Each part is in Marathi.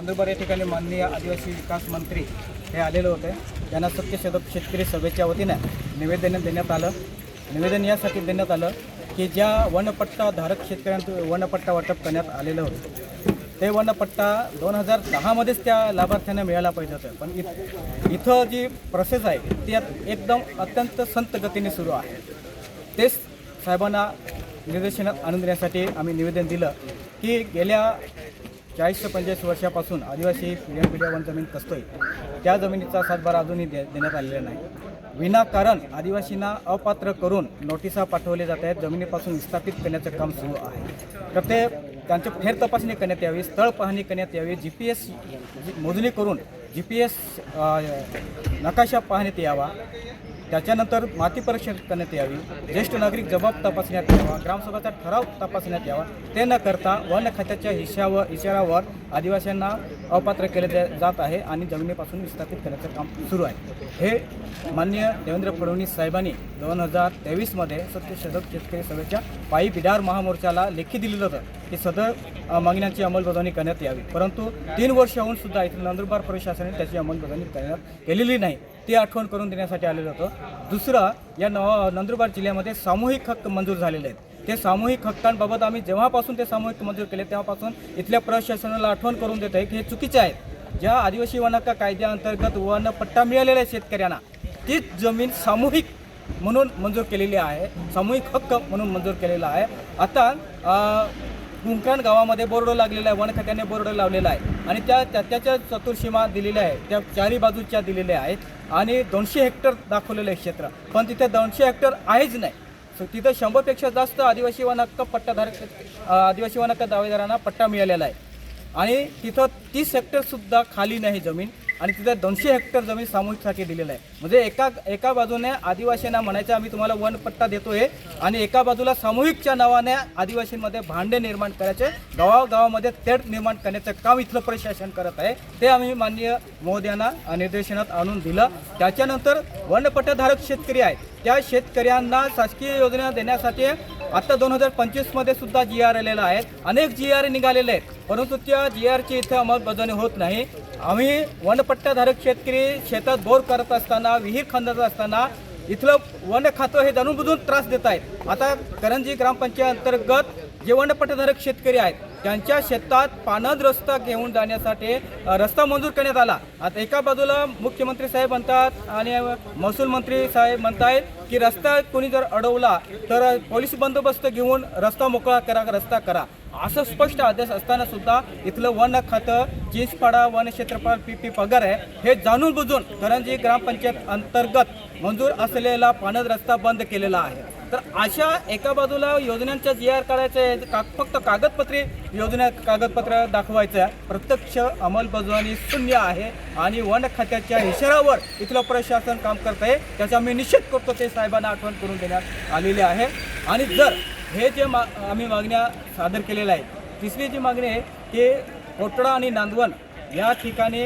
नंदुरबार या ठिकाणी माननीय आदिवासी विकास मंत्री हे आलेले होते. त्यांना सत्यशोधक शेतकरी सभेच्या वतीनं निवेदन देण्यात आलं. निवेदन यासाठी देण्यात आलं की ज्या वनपट्टा धारक शेतकऱ्यांना वनपट्टा वाटप करण्यात आलेलं होतं ते वनपट्टा दोन हजार दहामध्येच त्या लाभार्थ्यांना मिळायला पाहिजे होतं. पण इत इथं जी प्रोसेस आहे ती एकदम अत्यंत संत गतीने सुरू आहे. तेच साहेबांना निर्देशनात आणून देण्यासाठी आम्ही निवेदन दिलं की गेल्या चाळीस ते पंचेचाळीस वर्षापासून आदिवासी पिढ्या पिढ्यावर जमीन कसतोय त्या जमिनीचा सातबारा अजूनही दे देण्यात आलेला नाही. विनाकारण आदिवासींना अपात्र करून नोटिसा पाठवले जात आहेत जमिनीपासून विस्थापित करण्याचं काम सुरू आहे. तर ते त्यांची फेर तपासणी करण्यात यावी स्थळ पाहणी करण्यात यावी जी पी एस मोजणी करून जी पी एस नकाशा पाहण्यात यावा. त्याच्यानंतर माती परीक्षण करण्यात यावी ज्येष्ठ नागरिक जबाब तपासण्यात यावा ग्रामसभेचा ठराव तपासण्यात यावा. ते न करता वन खात्याच्या हिशावर इशारावर आदिवासींना अपात्र केले जात आहे आणि जमिनीपासून विस्थापित करण्याचं काम सुरू आहे. हे माननीय देवेंद्र फडणवीस साहेबांनी दोन हजार तेवीसमध्ये सत्यशोधक शेतकरी सभेच्या पायी बिडार महामोर्चाला लेखी दिलेलं होतं. की सदर मागण्यांची अंमलबजावणी करण्यात यावी. परंतु तीन वर्ष होऊन सुद्धा इथलं नंदुरबार प्रशासनाने त्याची अंमलबजावणी करण्यात केलेली नाही. ती आठवण करून देण्यासाठी आलेलं होतं. दुसरं या नंदुरबार जिल्ह्यामध्ये सामूहिक हक्क मंजूर झालेले आहेत. ते सामूहिक हक्कांबाबत आम्ही जेव्हापासून ते सामूहिक मंजूर केले तेव्हापासून इथल्या प्रशासनाला आठवण करून देत आहे की हे चुकीचे आहेत ज्या आदिवासी वनहक्क कायद्याअंतर्गत वन पट्टा मिळालेला आहे शेतकऱ्यांना तीच जमीन सामूहिक म्हणून मंजूर केलेली आहे सामूहिक हक्क म्हणून मंजूर केलेला आहे. आता कुंकण गावामध्ये बोर्ड लागलेला आहे वन खात्याने बोर्ड लावलेला आहे. आणि त्या त्याच्या चतुर्सीमा दिलेल्या आहे त्या चारी बाजूच्या दिलेल्या आहेत. आणि दोनशे हेक्टर दाखवलेलं आहे क्षेत्र. पण तिथे दोनशे हेक्टर आहेच नाही. सो तिथं शंभरपेक्षा जास्त आदिवासी वनहक्क पट्टाधारक आदिवासी वनहक्क दावेदारांना पट्टा मिळालेला आहे. आणि तिथं तीस हेक्टरसुद्धा खाली नाही जमीन. आणि तिथं दोनशे हेक्टर जमीन सामूहिकसाठी दिलेलं आहे. म्हणजे एका एका बाजूने आदिवासींना म्हणायचं आम्ही तुम्हाला वन पट्टा देतोय. आणि एका बाजूला सामूहिकच्या नावाने आदिवासींमध्ये भांडे निर्माण करायचे गावागावामध्ये तेढ निर्माण करण्याचं काम इथलं प्रशासन करत आहे. ते आम्ही माननीय महोदयांना निर्देशनात आणून दिलं. त्याच्यानंतर वनपट्टाधारक शेतकरी आहेत. त्या शेतकऱ्यांना शासकीय योजना देण्यासाठी आता दोन हजार पंचवीसमध्ये सुद्धा जी आर आलेला आहे. अनेक जी आर निघालेले आहेत. परंतु त्या जी आरची इथे अंमलबजावणी होत नाही. आम्ही वनपट्टाधारक शेतकरी शेतात बोर करत असताना विहीर खंदत असताना इथलं वन खातं हे जाणून बुजून त्रास देत आहेत. आता करंजी ग्रामपंचायत अंतर्गत जे वनपट्टाधारक शेतकरी आहेत त्यांच्या शेतात पानद रस्ता घेऊन जाण्यासाठी रस्ता मंजूर करण्यात आला. आता एका बाजूला मुख्यमंत्री साहेब म्हणतात आणि महसूल मंत्री साहेब म्हणतायत की रस्ता कोणी जर अडवला तर पोलीस बंदोबस्त घेऊन रस्ता मोकळा करा रस्ता करा. असं स्पष्ट आदेश असताना सुद्धा इथलं वन खातं चिंचपाडा वन क्षेत्रफळ पी पी पगार आहे हे जाणून बुजून करंजी ग्रामपंचायत अंतर्गत मंजूर असलेला पानद रस्ता बंद केलेला आहे. तर अशा एका बाजूला योजनांच्या जी आर काढायचं का फक्त कागदपत्रे योजना कागदपत्र दाखवायचं आहे. प्रत्यक्ष अंमलबजावणी शून्य आहे आणि वन खात्याच्या इशारावर इथलं प्रशासन काम करत आहे. त्याचा मी निश्चित करतो ते साहेबांना आठवण करून देण्यात आलेली आहे. आणि जर हे जे मा आम्ही मागण्या सादर केलेल्या आहेत तिसरी जी मागणी आहे की कोटडा आणि नांदवण या ठिकाणी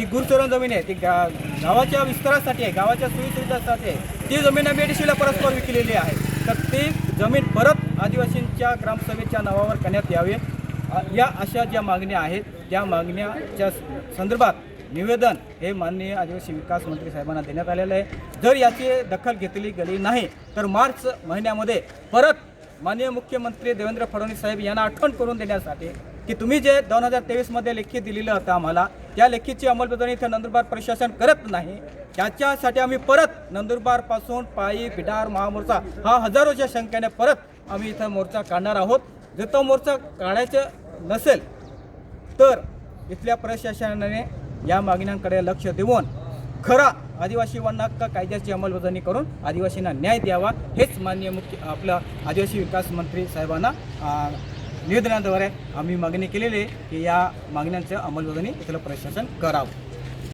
जी गुरुचरण जमीन आहे ती गा गावाच्या विस्तारासाठी आहे गावाच्या सोयीसुविधासाठी आहे ती जमीन आम्ही एडीसीला परस्पर विकलेली आहे. तर ती जमीन परत आदिवासींच्या ग्रामसभेच्या नावावर करण्यात यावे. या अशा ज्या मागण्या आहेत त्या मागण्याच्या संदर्भात निवेदन हे माननीय आदिवासी विकास मंत्री साहेबांना देण्यात आलेलं आहे. जर याची दखल घेतली गेली नाही तर मार्च महिन्यामध्ये परत माननीय मुख्यमंत्री देवेंद्र फडणवीस साहेब यांना आठवण करून देण्यासाठी की तुम्ही जे दोन हजार तेवीसमध्ये लेखी दिलेलं होतं आम्हाला त्या लेखीची अंमलबजावणी इथं नंदुरबार प्रशासन करत नाही. त्याच्यासाठी आम्ही परत नंदुरबारपासून पायी बिडार महामोर्चा हा हजारोच्या संख्येने परत आम्ही इथं मोर्चा काढणार आहोत. जर तो मोर्चा काढायचं नसेल तर इथल्या प्रशासनाने या मागण्यांकडे लक्ष देऊन खरा आदिवासी वन हक्क कायद्याची अंमलबजावणी करून आदिवासींना न्याय द्यावा हेच माननीय मुख्य आपलं आदिवासी विकास मंत्री साहेबांना निवेदनाद्वारे आम्ही मागणी केलेली आहे की या मागण्यांचं अंमलबजावणी इथलं प्रशासन करावं.